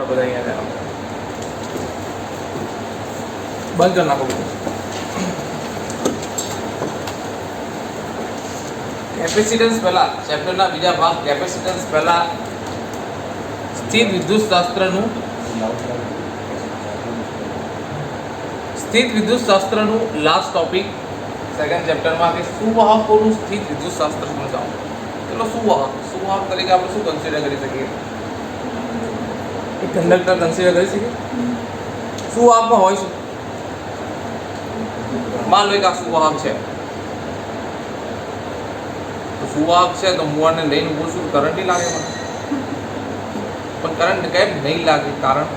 આપણે બધા કરી નાખો કેપેસિટન્સ પહેલા ચેપ્ટરના બીજા ભાગ કેપેસિટન્સ પહેલા સ્થિત વિદ્યુત શાસ્ત્રનું સ્થિત વિદ્યુત શાસ્ત્રનું લાસ્ટ ટોપિક સેકન્ડ ચેપ્ટરમાં કે સુવાહકોનું સ્થિત વિદ્યુત શાસ્ત્ર સમજાવો. ચલો સુવાહક સુવાહક તરીકે આપણે શું કન્સિડર કરી શકીએ? એક કંડક્ટર કન્સિડર કરી શકીએ સુવાહકમાં હોય શું માન એક આ સુવાહક છે. તો સુવાહક છે? તો હું લઈને ઊભો છું. કરંટ નહીં લાગે પણ કરંટ કેમ નહીં લાગે? કારણ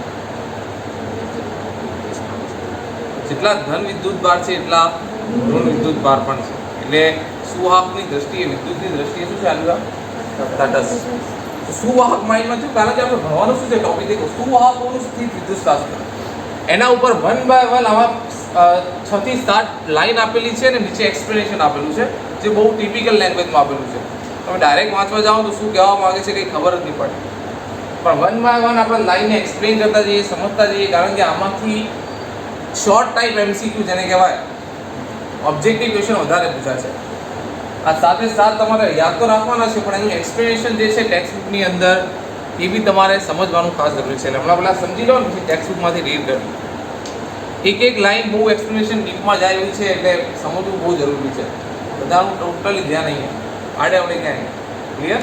જેટલા ધન વિદ્યુત ભાર છે, એટલા ઋણ વિદ્યુત ભાર પણ છે. એટલે સુવાહકની દ્રષ્ટિએ, વિદ્યુતની દ્રષ્ટિએ શું ચાલુ તટસ્થ તો સુવાહક માઇન્ડમાં છે કારણ કે આપણે ભણવાનું શું છે? ટોપિક દેખો સુવાહકોનું સ્થિત વિદ્યુતશાસ્ત્ર એના ઉપર વન બાય વન અ, છ થી સાત લાઈન આપેલી છે ને નીચે એક્સપ્લેનેશન આપેલું છે જે બહુ ટિપિકલ લેંગ્વેજમાં આપેલું છે. તમે ડાયરેક્ટ વાંચવા જાઓ તો શું કહેવા માગે છે કંઈ ખબર જ નહીં પડે. પણ વન બાય વન આપણે લાઈનને એક્સપ્લેન કરતા જઈએ સમજતા જઈએ કારણ કે આમાંથી શોર્ટ ટાઈપ એમસીક્યુ જેને કહેવાય ઓબ્જેક્ટિવ ક્વેશ્ચન વધારે છે. આ સાથે સાથ તમારે યાદ તો રાખવાના છે, પણ એનું એક્સપ્લેનેશન જે છે ટેક્સ્ટબુકની અંદર, એ બી તમારે સમજવાનું ખાસ જરૂરી છે. હમણાં પહેલાં સમજી લો ને ટેક્સ્ટબુકમાંથી બુકમાંથી રીડ કરી. એક એક લાઈન બહુ એક્સપ્લેનેશન ડીપમાં જાય એવી છે, એટલે સમજવું બહુ જરૂરી છે. બધાનું ટોટલી ધ્યાન નહીં આડે આવડે ક્યાંય ક્લિયર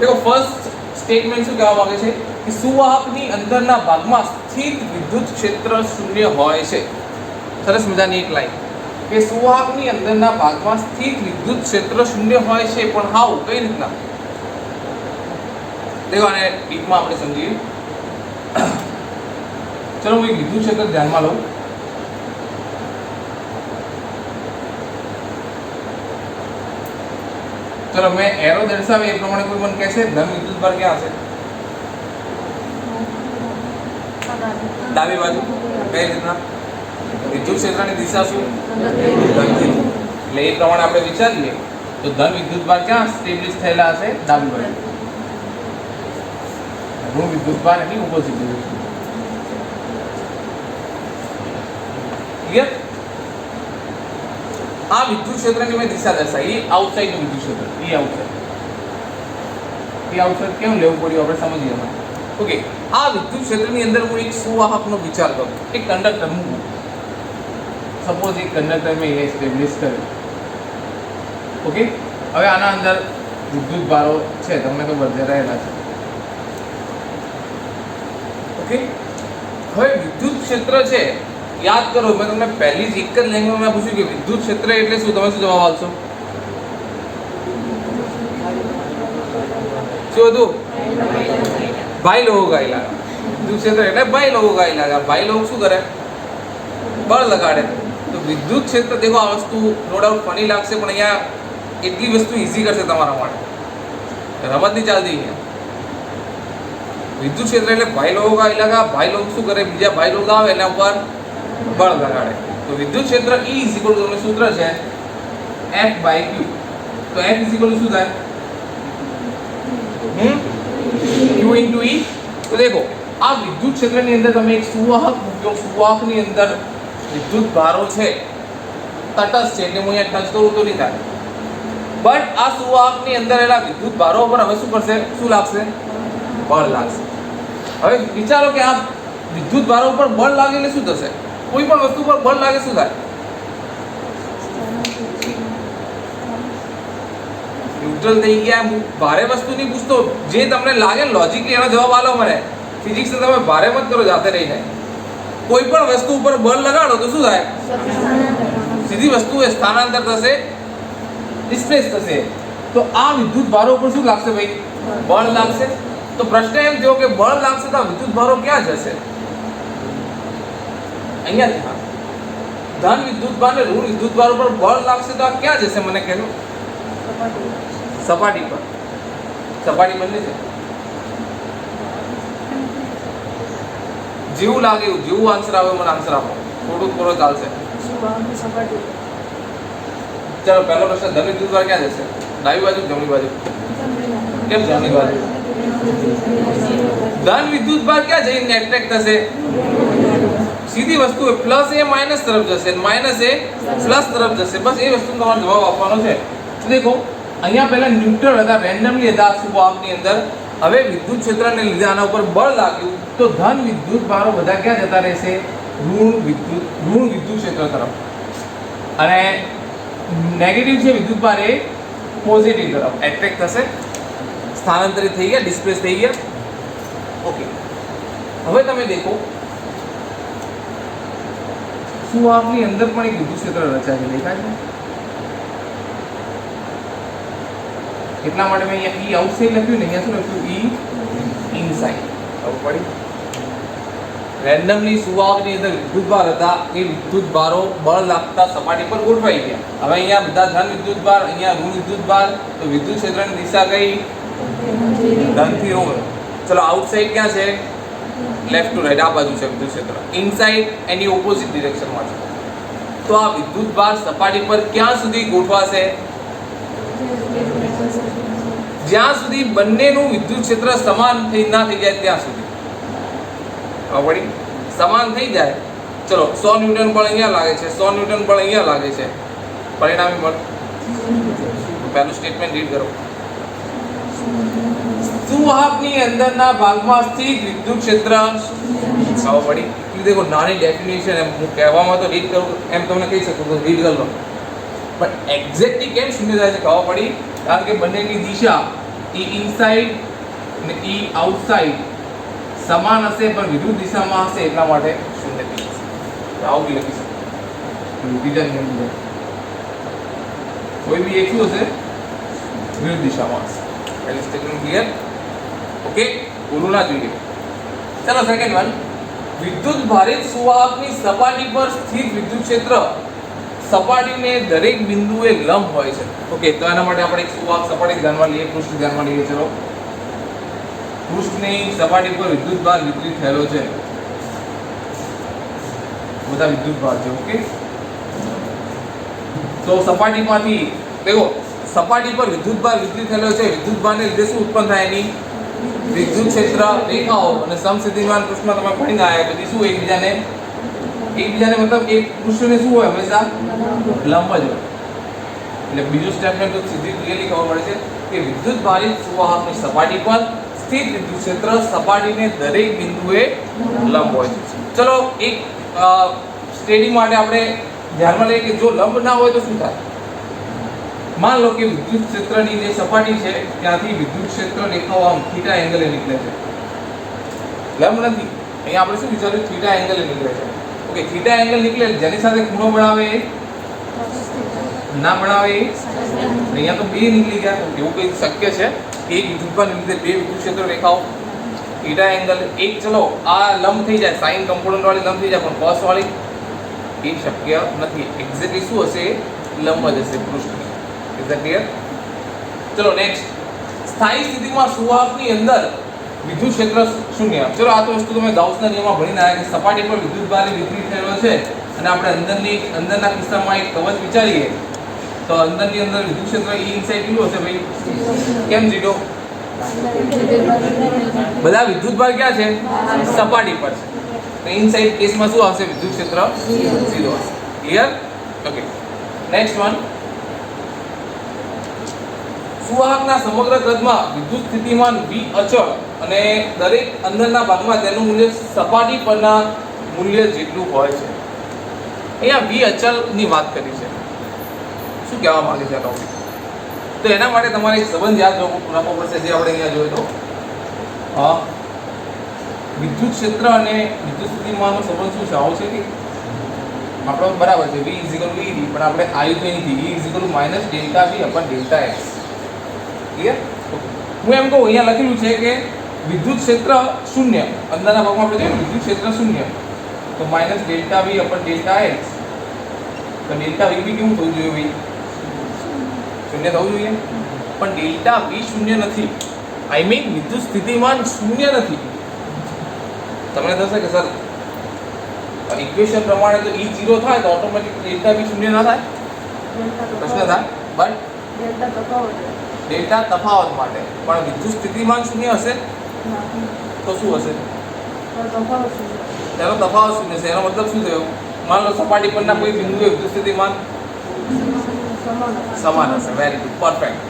દેખો ફર્સ્ટ સ્ટેટમેન્ટ શું કહેવા માંગે છે? કે સુવાહકની અંદરના ભાગમાં સ્થિત વિદ્યુત ક્ષેત્ર શૂન્ય હોય છે. સરસ મજાની એક લાઈન કે સુવાહકની અંદરના ભાગમાં સ્થિત વિદ્યુત ક્ષેત્ર શૂન્ય હોય છે, પણ હાઉ? કઈ રીતના? દેખો, આને આપણે સમજીએ. ચલો, હું એક વિદ્યુત ક્ષેત્ર ધ્યાનમાં લઉં. ચલો, મેં એરો દર્શાવે એ પ્રમાણે કોઈ મને કહેશે ધન વિદ્યુત ભાર ક્યાં હશે? ડાબી બાજુ? કઈ રીતના? વિદ્યુત ક્ષેત્રની દિશા શું? એટલે એ પ્રમાણે આપણે વિચારીએ, તો ધન વિદ્યુત ભાર ક્યાં સ્ટેબ્લિશ થયેલા હશે? ડાબી બાજુ. ઋણ વિદ્યુત ભાર એની ઓપોઝિટ ક્લિયર આ વિદ્યુત ક્ષેત્રની મેં દિશા દર્શાવી. એ આઉટસાઇડનું વિદ્યુત ક્ષેત્ર. એ આઉટસાઇડ એ આઉટસાઇડ કેમ લેવું પડ્યું? આપણે સમજીએ ઓકે આ વિદ્યુત ક્ષેત્રની અંદર હું એક સુવાહકનો વિચાર કરું. એક કંડક્ટર મૂકું. સપોઝ એક કંડક્ટર મેં એસ્ટેબ્લિશ કર્યું ઓકે હવે આના અંદર વિદ્યુત ભારો છે, તમને તો બધે રહેલા છે. ઓકે હવે વિદ્યુત ક્ષેત્ર છે, યાદ કરો, મેં તમને પહેલી જ એક જ લેંગ્વેજમાં પૂછ્યું કે વિદ્યુત ક્ષેત્ર એટલે શું? તમે શું જવાબ આપશો? શું હતું? ભાઈ લોકો ગાઈ લાગા વિદ્યુત ક્ષેત્ર એટલે ભાઈ લોકો ગાઈ લાગા ભાઈ લોકો શું કરે? બળ લગાડે. તો વિદ્યુત ક્ષેત્ર દેખો, આ વસ્તુ નો ડાઉટ ફની લાગશે, પણ અહીંયા એટલી વસ્તુ ઇઝી કરશે તમારા માટે. રમત નહીં ચાલતી વિદ્યુત ક્ષેત્ર એટલે ભાઈ લોકો કા ઇલાકા ભાઈ લોકો શું કરે, બીજા ભાઈ લોકો આવે, એના ઉપર બળ લગાડે. તો વિદ્યુત ક્ષેત્ર E ઇઝ ટુ સૂત્ર છે, F બાય Q. તો F ઇઝ શું થાય? હમ? Q into E. તો દેખો, આ વિદ્યુત ક્ષેત્રની અંદર તમે એક સુવાહક મૂક્યો સુવાહકની અંદર વિદ્યુત ભારો છે. તટસ્થ છે, એટલે હું અહીંયા ટચ કરું તો નહીં થાય બટ આ સુવાહકની અંદર એના વિદ્યુત ભારો પર હવે શું કરશે? શું લાગશે? બળ લાગશે. હવે વિચારો કે આ વિદ્યુત ભારો ઉપર બળ લાગે એટલે શું થશે? કોઈ પણ વસ્તુ પર બળ લાગે શું થાય? ન્યુટ્રલ થઈ ગયા ભારે વસ્તુ નહીં પૂછતો જે તમને લાગે લોજિકલી એનો જવાબ આલો મને. ફિઝિક્સ તમે ભારે મત કરો જાતે રહીને. કોઈ પણ વસ્તુ ઉપર બળ લગાડો તો શું થાય? સીધી વસ્તુ એ સ્થાનાંતર થશે ડિસ્પ્લેસ થશે. તો આ વિદ્યુત ભારો ઉપર શું લાગશે ભાઈ? બળ લાગશે. તો પ્રશ્ન એમ થયો કે બળ લાગશે તો વિદ્યુત ભારો ક્યાં જશે? અહીંયા ધન વિદ્યુત ભાર ને ઋણ વિદ્યુત ભાર ઉપર બળ લાગશે તો આ ક્યાં જશે મને કહેજો? સપાટી પર. સપાટી બંને છે. જેવું લાગે એવું જેવું આન્સર આવે મને આન્સર આપો. થોડુંક થોડો ચાલશે. ચાલો પહેલો પ્રશ્ન ધન વિદ્યુત ભાર ક્યાં જશે? ડાબી બાજુ જમણી બાજુ? કેમ જમણી બાજુ? ધન વિદ્યુત ભાર ક્યાં જઈને એટ્રેક્ટ થશે? સીધી વસ્તુ પ્લસ એ માઇનસ તરફ જશે માઇનસ એ પ્લસ તરફ જશે. બસ એ વસ્તુ તમારે જવાબ આપવાનો છે. દેખો અહીંયા પહેલા ન્યુટ્રલ હતા રેન્ડમલી હતા સુવાહકની અંદર? હવે વિદ્યુત ક્ષેત્રને લીધે આના ઉપર બળ લાગ્યું, તો ધન વિદ્યુત ભારો બધા ક્યાં જતા રહેશે? ઋણ વિદ્યુત ઋણ વિદ્યુત ક્ષેત્ર તરફ. અને નેગેટિવ છે વિદ્યુત ભાર એ પોઝિટિવ તરફ. એટ્રેક્ટ થશે? સ્થાનાંતરિત થઈ ગયા ડિસ્પ્લેસ થઈ ગયા? ઓકે હવે તમે દેખો. શું આપની અંદર પણ એક વિદ્યુત ક્ષેત્ર રચાયેલું દેખાય છે? એટલા માટે મેં અહીંયા ઈ આઉટસાઇડ લખ્યું ને, અહીંયા શું લખ્યું? ઈ ઇનસાઇડ ખબર પડી? રેન્ડમલી સુવાહકની અંદર વિદ્યુત ભાર હતા, એ વિદ્યુત ભારો બળ લાગતા સપાટી પર ગોઠવાઈ ગયા. હવે અહીંયા બધા ધન વિદ્યુત ભાર અહીંયા ઋણ વિદ્યુત ભાર તો વિદ્યુત ક્ષેત્રની દિશા કઈ? ધનથી ઋણ ચલો આઉટસાઇડ ક્યાં છે? લેફ્ટ ટુ રાઈટ આ બાજુ છે વિદ્યુત ક્ષેત્ર. ઇનસાઇડ એની ઓપોઝિટ ડિરેક્શનમાં છે. તો આ વિદ્યુત ભાર સપાટી પર ક્યાં સુધી ગોઠવાશે? જ્યાં સુધી બંનેનું વિદ્યુત ક્ષેત્ર સમાન થઈ ના થઈ જાય ત્યાં સુધી. ખબર સમાન થઈ જાય. ચલો, સો ન્યૂટન બળ અહીંયા લાગે છે, સો ન્યૂટન બળ અહીંયા લાગે છે. પરિણામે બળ પહેલું સ્ટેટમેન્ટ રીડ કરો. સુવાહકની અંદરના ભાગમાં સ્થિત વિદ્યુત ક્ષેત્ર? આવો પડી દેખો, નાની ડેફિનેશન એમ હું કહેવામાં તો રીડ કરું, એમ તમને કહી શકું રીડ કરી લો પણ એક્ઝેક્ટલી કેમ શૂન્ય થાય છે ખબર પડી? કારણ કે બંનેની દિશા ઈ ઇનસાઇડ ને ઈ આઉટસાઇડ સમાન હશે પણ વિરુદ્ધ દિશામાં હશે એટલા માટે શૂન્ય થઈ જશે આવું બી લખી શકું. બીજા નિયમ મુજબ કોઈ બી એક શું હશે? વિરુદ્ધ દિશામાં હશે. પહેલી સ્ટેટમેન્ટ ક્લિયર ઓકે બોલું ના જોઈએ. ચાલો સેકન્ડ વન વિદ્યુત ભારિત સુવાહકની સપાટી પર સ્થિત વિદ્યુત ક્ષેત્ર સપાટીને દરેક બિંદુએ લંબ હોય છે. ઓકે, તો એના માટે આપણે એક સુવાહક સપાટી ધ્યાનમાં લઈએ, પૃષ્ઠ ધ્યાનમાં લઈએ, ચલો. પૃષ્ઠની સપાટી પર વિદ્યુત ભાર વિતરિત થયેલો છે. બધા વિદ્યુત ભાર છે, ઓકે? તો સપાટીમાંથી, દેખો, સપાટી પર વિદ્યુત ભાર વિતરિત થયેલો છે, વિદ્યુત ભારને લીધે શું ઉત્પન્ન થાય એની? વિદ્યુત ક્ષેત્ર રેખાઓ અને સમસિદ્ધિમાન પૃષ્ઠમાં તમે ભણીને આવ્યા બધી શું, એકબીજાને એકબીજાને મતલબ એક પૃષ્ઠને શું હોય હંમેશા? લંબ જ હોય. એટલે બીજું સ્ટેટમેન્ટ તો સીધી ક્લિયરલી ખબર પડે છે કે વિદ્યુત ભારિત સુવાહકની સપાટી પર સ્થિત વિદ્યુત ક્ષેત્ર સપાટીને દરેક બિંદુએ લંબ હોય છે. ચલો એક સ્ટેડી માટે આપણે ધ્યાનમાં લઈએ કે જો લંબ ના હોય તો શું થાય? માન લો કે વિદ્યુત ક્ષેત્રની જે સપાટી છે, ત્યાંથી વિદ્યુત ક્ષેત્ર દેખાવ આમ થીટા એંગલે નીકળે છે. લંબ નથી. અહીંયા આપણે શું વિચાર્યું? થીટા એંગલે નીકળે છે. ઓકે થીટા એંગલ નીકળે જેની સાથે ખૂણો બનાવે, ના બનાવે, અહીંયા તો બે નીકળી ગયા એવું કંઈ શક્ય છે એક વિદ્યુતભાર લીધે બે વિદ્યુત ક્ષેત્ર રેખાઓ. થીટા એંગલ એક, ચલો, આ લંબ થઈ જાય સાઇન કમ્પોનન્ટ વાળી લંબ થઈ જાય, પણ કોસ વાળી એ શક્ય નથી. એક્ઝેક્ટલી શું હશે? લંબ જ હશે પૃષ્ઠની ઇઝ ધેટ ક્લિયર ચલો નેક્સ્ટ સ્થાયી સ્થિતિમાં સુવાહકની અંદર વિદ્યુત ક્ષેત્ર શૂન્ય ચલો, આ તો વસ્તુ તમે ગાઉસના નિયમમાં ભણીને આવ્યા કે સપાટી પર વિદ્યુત ભારે વિતરિત થયેલો છે અને આપણે અંદરની, અંદરના કિસ્સામાં એક કવચ વિચારીએ, તો અંદરની અંદર વિદ્યુત ક્ષેત્ર ઈ ઇનસાઇડ કેટલું હશે ભાઈ? કેમ જીરો બધા વિદ્યુત ભાર ક્યાં છે? સપાટી પર છે. તો ઇનસાઇડ કેસમાં શું આવશે? વિદ્યુત ક્ષેત્ર ઝીરો હશે ક્લિયર ઓકે નેક્સ્ટ વન સુવાહકના સમગ્ર કદમાં વિદ્યુત સ્થિતિમાન વી અચળ અને દરેક અંદરના ભાગમાં તેનું મૂલ્ય સપાટી પરના મૂલ્ય જેટલું હોય છે. અહીંયા વી અચલની વાત કરી છે. શું કહેવા માંગે છે આ તો એના માટે તમારે એક સંબંધ યાદ રાખવો પડશે જે આપણે અહીંયા જોયો તો વિદ્યુત ક્ષેત્ર અને વિદ્યુત સ્થિતિમાનનો સંબંધ શું છે? આવો છે કે? આપણો બરાબર છે. V is equal V D. પણ આપણે આયુ તો નથી V is equal minus delta V upon delta X. Clear? હું એમ કહું, અહીંયા લખેલું છે કે વિદ્યુત ક્ષેત્ર શૂન્ય. અંદરના ભાગમાં આપણે જોઈએ વિદ્યુત ક્ષેત્ર શૂન્ય. તો minus delta V upon delta X તો ડેલ્ટા વી બી કેવું થવું જોઈએ ભાઈ? શૂન્ય થવું જોઈએ. પણ ડેલ્ટા વી શૂન્ય નથી. આઈ મીન વિદ્યુત સ્થિતિમાન શૂન્ય નથી. તમને થશે કે સર ઇક્વેશન પ્રમાણે તો ઈ ઝીરો થાય તો ઓટોમેટિક ડેલ્ટા વી શૂન્ય ના થાય? પ્રશ્ન થાય. બટ ડેલ્ટા તફાવત માટે. પણ વિદ્યુત સ્થિતિમાન શૂન્ય હશે? તો શું હશે? તેનો તફાવત શું છે? એનો મતલબ શું થયો? માન લો સપાટી પરના કોઈ બિંદુએ વિદ્યુત સ્થિતિમાન સમાન હશે. Very good perfect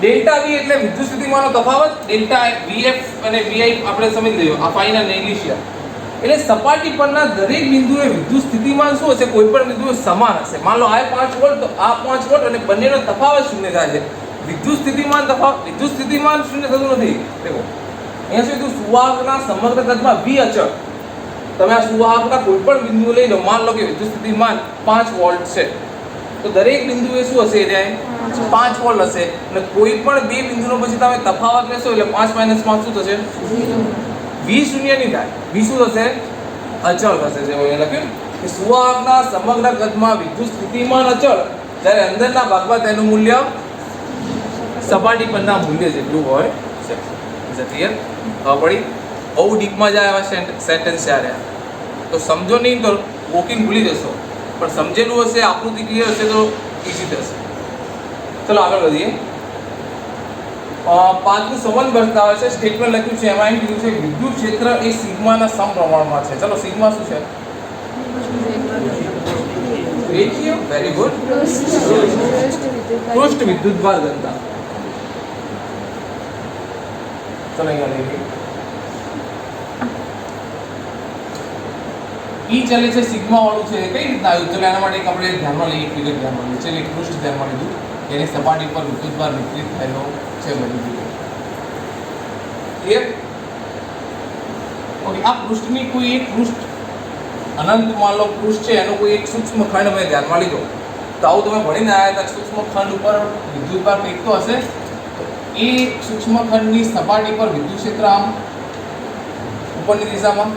delta V એટલે વિદ્યુત સ્થિતિમાનનો તફાવત. ડેલ્ટા વીએફ અને વીઆઈ આપણે સમજી લઈએ આ ફાઇનલ નેગ્લિશિયા એટલે સપાટી પરના દરેક બિંદુએ વિદ્યુત સ્થિતિમાન શું હશે? કોઈ પણ બિંદુએ સમાન હશે. માન લો આ પાંચ વોલ્ટ તો આ પાંચ વોલ્ટ અને બંનેનો તફાવત શૂન્ય થાય છે. વિદ્યુત સ્થિતિમાન તફાવત વિદ્યુત સ્થિતિમાન શૂન્ય થતું નથી. દેખો, અહીંયા શું કીધું? સુવાહકના સમગ્ર કદમાં વી અચળ. તમે આ સુવાહકના કોઈ પણ બિંદુ લઈ લો માન લો કે વિદ્યુત સ્થિતિમાન પાંચ વોલ્ટ છે. તો દરેક બિંદુએ શું હશે ત્યાં? પાંચ વોલ્ટ હશે. અને કોઈ પણ બે બિંદુનો પછી તમે તફાવત લેશો એટલે પાંચ માઇનસ પાંચ શું થશે? વી શૂન્ય નહીં થાય. વી શું થશે? અચળ થશે જે મેં લખ્યું. કે સુવાહકના સમગ્ર કદમાં વિદ્યુત સ્થિતિમાન અચળ, જ્યારે અંદરના ભાગમાં તેનું મૂલ્ય સપાટી પરના મૂલ્ય જેટલું હોય છે. ઇઝ અ ક્લિયર પડી બહુ ડીપમાં જાય એવા સેન્ટેન્સ રહ્યા. તો સમજો નહીં તો વોકિંગ ભૂલી જશો. પણ સમજેલું હશે આકૃતિ ક્લિયર હશે તો ઇઝી થશે. ચલો આગળ વધીએ. પાંચમું સંબંધ બતાવે છે સ્ટેટમેન્ટ લખ્યું છે એમાં એમ કીધું છે વિદ્યુત ક્ષેત્ર એ સિગ્માના સમપ્રમાણમાં છે. ચલો સિગ્મા શું છે? રેખીય? વેરી ગુડ પૃષ્ઠ વિદ્યુત ભાર ઘનતા ચલો અહીંયા લઈએ ઈ ચાલે છે સિગ્મા વાળું છે, કઈ રીતના આવ્યું? ચલો, એના માટે એક આપણે ધ્યાનમાં લઈએ કે ધ્યાનમાં લઈએ. ચલો એક પૃષ્ઠ ધ્યાનમાં લીધું. એની સપાટી પર વિદ્યુતભાર વિતરિત થયેલો છે બધી જગ્યાએ ઓકે આ પૃષ્ઠની કોઈ એક પૃષ્ઠ, અનંત માન લો પૃષ્ઠ છે, એનો કોઈ એક સૂક્ષ્મ ખંડ મેં ધ્યાનમાં લીધો. તો આવું તમે ભણીને આવ્યા હતા સૂક્ષ્મ ખંડ ઉપર વિદ્યુતભાર કંઈક તો હશે? એ સૂક્ષ્મ ખંડની સપાટી પર વિદ્યુત ક્ષેત્ર આમ ઉપરની દિશામાં.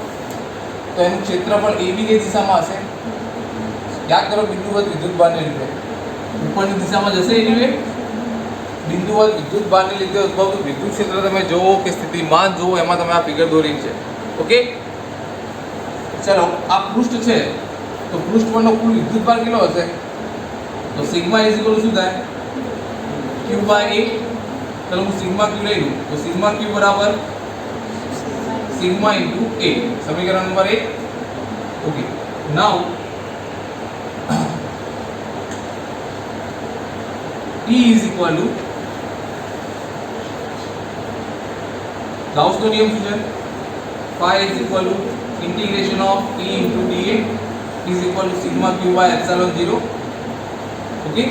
તો એનું ક્ષેત્ર પણ એવી કઈ દિશામાં હશે? યાદ કરો, બિંદુવત વિદ્યુત ભારને લીધે. ઉપરની દિશામાં જશે એની વે બિંદુવત વિદ્યુત ભારને લીધે ઉદ્ભવતું વિદ્યુત ક્ષેત્ર તમે જોવો કે સ્થિતિમાન જુઓ, એમાં તમે આ ફિગર દોરી છે. ઓકે ચલો, આ પૃષ્ઠ છે. તો પૃષ્ઠ પરનો કુલ વિદ્યુત ભાર કેટલો હશે? તો સિગ્મા ઇઝ ઇક્વલ શું થાય? Q by A? ચલો હું સિગ્મા ક્યુ લઈ લઉં તો સિગ્મા ક્યુ બરાબર sigma into a સમીકરણ નંબર 1 okay now E is equal to ગાઉસનો નિયમ શું છે phi is equal to integration of E into dA is equal to sigma q by epsilon 0 okay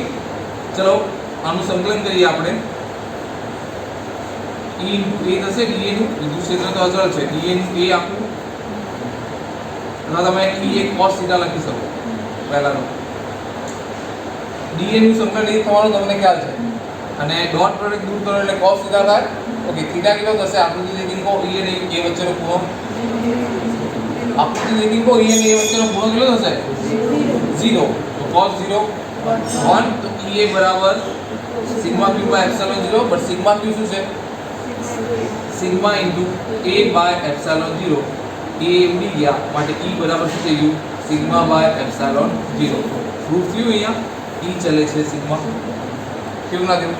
ચલો આનું સંકલન કરીએ આપણે E A થશે dA નું ક્ષેત્ર તો અચળ છે. નું A આપું એમાં તમે ઈ એ cos થીટા લખી શકો પહેલાનો dA નું સંકલન એ થવાનું તમને ખ્યાલ છે. અને ડોટ પ્રોડક્ટ દૂર કરો એટલે કોસ થીટા થાય. ઓકે થીટા કેટલો થશે? આકૃતિ દેખીને કહો, ઈ અને એ વચ્ચેનો ખૂણો. આકૃતિ દેખીને કહો, ઈ અને એ વચ્ચેનો ખૂણો કેટલો થશે? 0 તો cos 0 1 તો ઈ એ બરાબર sigma q by epsilon 0 but sigma q શું છે? Sigma into A by epsilon zero. A ઉડી ગયા માટે ઈ બરાબર શું થઈ ગયું sigma by epsilon zero. Proof થયું અહીંયા? ઈ ચલે છે સિગ્મા. કેવું ના થયું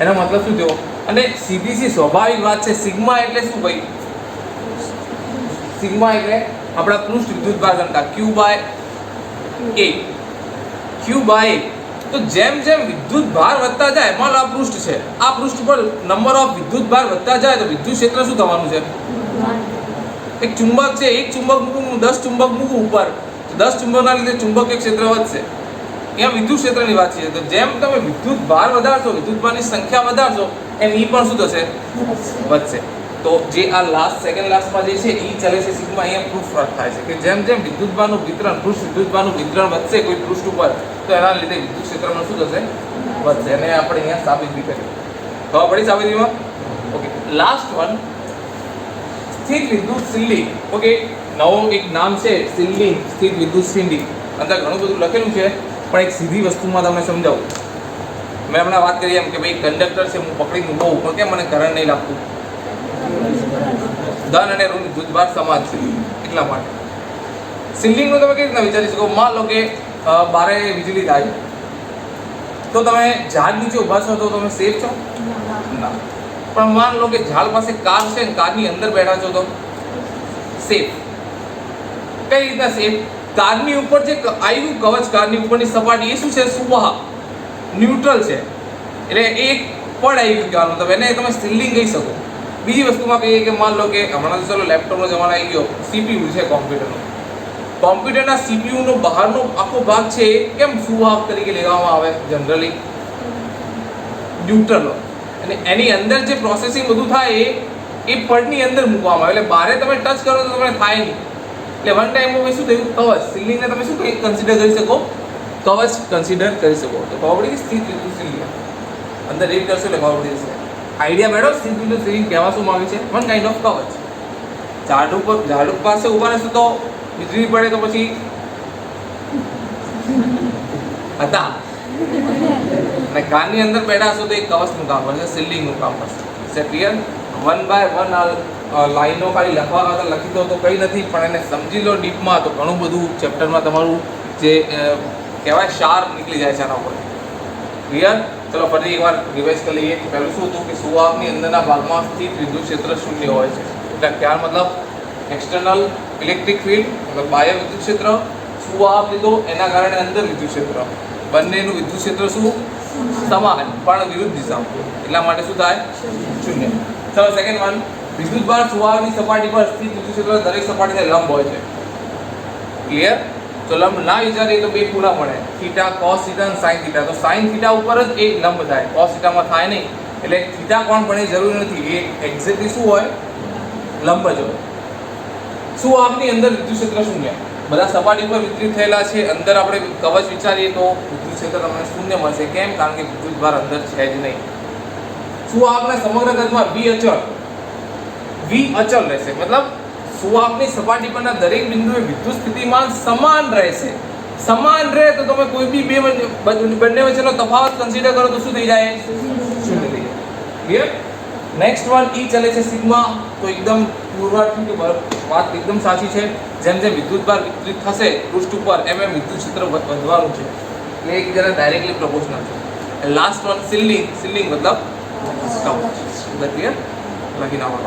એનો મતલબ શું થયો? અને સીધી સી સ્વાભાવિક વાત છે. સિગ્મા એટલે શું ભાઈ? સિગ્મા એટલે આપણા પૃષ્ઠ વિદ્યુત ભાર Q by A Q by તો જેમ જેમ વિદ્યુત ભાર વધતા જાય માનો આ પૃષ્ઠ છે. આ પૃષ્ઠ પર નંબર ઓફ વિદ્યુત ભાર વધતા જાય તો વિદ્યુત ક્ષેત્ર શું થવાનું છે? એક ચુંબક છે એક ચુંબક મૂકું હું દસ ચુંબક મૂકું ઉપર. તો દસ ચુંબકના લીધે ચુંબકીય ક્ષેત્ર વધશે. એમ વિદ્યુત ક્ષેત્રની વાત છે. તો જેમ તમે વિદ્યુત ભાર વધારશો વિદ્યુત ભારની સંખ્યા વધારશો એમ એ પણ શું થશે? વધશે. તો જે આ લાસ્ટ સેકન્ડ લાસ્ટમાં જે છે એ ચાલે છે, સિગ્મા અહીંયા પ્રૂફ થાય છે. કે જેમ જેમ વિદ્યુતભાનું વિતરણ, પૃષ્ઠ વિદ્યુતભાનું વિતરણ વધશે કોઈ પૃષ્ઠ ઉપર, તો એના લીધે વિદ્યુત ક્ષેત્રમાં શું થશે? વધશે. અને આપણે અહીંયા સાબિત બી કરીએ ખબર પડી સાબિતીમાં? ઓકે. લાસ્ટ વન સ્થિત વિદ્યુત સિલ્લી ઓકે, નવો એક નામ છે સિલ્લી સ્થિત વિદ્યુત સિલ્લી અંદર ઘણું બધું લખેલું છે, પણ એક સીધી વસ્તુમાં તમને સમજાવું. મેં હમણાં વાત કરી એમ કે ભાઈ, કંડક્ટર છે, હું પકડી મૂકું, પણ કેમ મને કરંટ નહીં લાગતું? ધન અને ઋણ વિદ્યુતભાર સમાજ છે એટલા માટે. સિલિંગનું તમે કેવી રીતના વિચારી શકો? માન લો કે બારે વીજળી થાય. તો તમે ઝાડ નીચે ઊભા છો તો તમે સેફ છો? ના. પણ માન લો કે ઝાડ પાસે કાર છે ને કારની અંદર બેઠા છો તો સેફ કઈ રીતના સેફ કારની ઉપર જે આવ્યું કવચ કારની ઉપરની સપાટી એ શું છે? સુવાહ. ન્યુટ્રલ છે. એટલે એક પડ આવી ગયું તમે એને તમે સિલિંગ કહી શકો. બીજી વસ્તુમાં કહીએ કે માન લો કે હમણાં તો ચલો લેપટોપનો જમાનો આવી ગયો સીપીયુ છે કોમ્પ્યુટરનો કોમ્પ્યુટરના સીપીયુનો બહારનો આખો ભાગ છે કેમ સુવાહક તરીકે લેવામાં આવે જનરલી ન્યુટ્રલ અને એની અંદર જે પ્રોસેસિંગ બધું થાય એ પડની અંદર મૂકવામાં આવે. એટલે બારે તમે ટચ કરો તો તમને થાય નહીં. એટલે વન ટાઈમમાં શું થયું? કવચ. સિલિંગને તમે શું કન્સિડર કરી શકો? કવચ કન્સિડર કરી શકો. તો ખબર પડી કે સિલિંગ અંદર રીડ કરશો એટલે ખબર પડી જશે આઈડિયા મેળવો સ્થિત બિંદુ સિલિંગ કહેવા શું માંગે છે? વન કાઇન્ડ ઓફ કવચ ઝાડ ઉપર ઝાડ પાસે ઊભા રહેશે તો વીજળી પડે તો પછી હતા. અને કાનની અંદર બેઠા હશો તો એક કવચનું કામ કરશે સિલિંગનું કામ કરશે છે ક્લિયર વન બાય વન લાઈનો ખાલી લખવા કરતા લખી દો તો કંઈ નથી, પણ એને સમજી લો ડીપમાં તો ઘણું બધું ચેપ્ટરમાં તમારું જે કહેવાય શાર્પ નીકળી જાય છે આના ઉપર. ક્લિયર ચલો, ફરી એકવાર રિવાઇઝ કરી લઈએ પહેલું શું હતું કે સુવાહકની અંદરના ભાગમાં સ્થિત વિદ્યુત ક્ષેત્ર શૂન્ય હોય છે. એટલે ત્યાર મતલબ એક્સટર્નલ ઇલેક્ટ્રિક ફિલ્ડ મતલબ બાહ્ય વિદ્યુત ક્ષેત્ર, સુવાહક લીધો, એના કારણે અંદર વિદ્યુત ક્ષેત્ર. બંનેનું વિદ્યુત ક્ષેત્ર શું? સમાન, પણ વિરુદ્ધ દિશામાં. એટલા માટે શું થાય? શૂન્ય. ચલો સેકન્ડ વન વિદ્યુત બાર સુવાહકની સપાટી પર સ્થિત વિદ્યુત ક્ષેત્ર દરેક સપાટીને લંબ હોય છે. ક્લિયર તો લંબ ના વિચારીએ તો બે પૂરા મળે. થીટા, કોસ, થીટા અને સાઇન થીટા. તો સાઇન થીટા ઉપર જ એક લંબ થાય કોસ થીટામાં થાય નહીં. એટલે થીટા કોણ પણ એ જરૂરી નથી. એ એક્ઝેક્ટલી શું હોય? લંબ જ હોય. સુવાહકની અંદર વિદ્યુત ક્ષેત્ર શૂન્ય બધા સપાટી પર વિતરિત થયેલા છે. અંદર આપણે કવચ વિચારીએ તો વિદ્યુત ક્ષેત્ર તમને શૂન્ય મળશે. કેમ? કારણ કે વિદ્યુત ભાર અંદર છે જ નહીં. શું આપના સમગ્ર કદમાં વી અચળ? વી અચળ રહેશે. મતલબ સુવાહકની સપાટી પરના દરેક બિંદુએ વિદ્યુત સ્થિતિમાન સમાન રહેશે? સમાન રહે તો તમે કોઈ બી બે બંને વચ્ચેનો તફાવત કન્સિડર કરો તો શું થઈ જાય? શૂન્ય થઈ જાય. ક્લિયર નેક્સ્ટ વન ઈ ચલે છે સિગ્મા. તો એકદમ પુરવાર થયું કે વાત એકદમ સાચી છે. જેમ જેમ વિદ્યુત ભાર વિતરિત થશે, પૃષ્ઠ ઉપર એમ એમ વિદ્યુત ક્ષેત્ર વધવાનું છે. એટલે એકબીજાને ડાયરેક્ટલી પ્રપોર્શનલ છે. લાસ્ટ વન સિલિંગ સિલિંગ મતલબ કવચ ક્લિયર લખી નાખો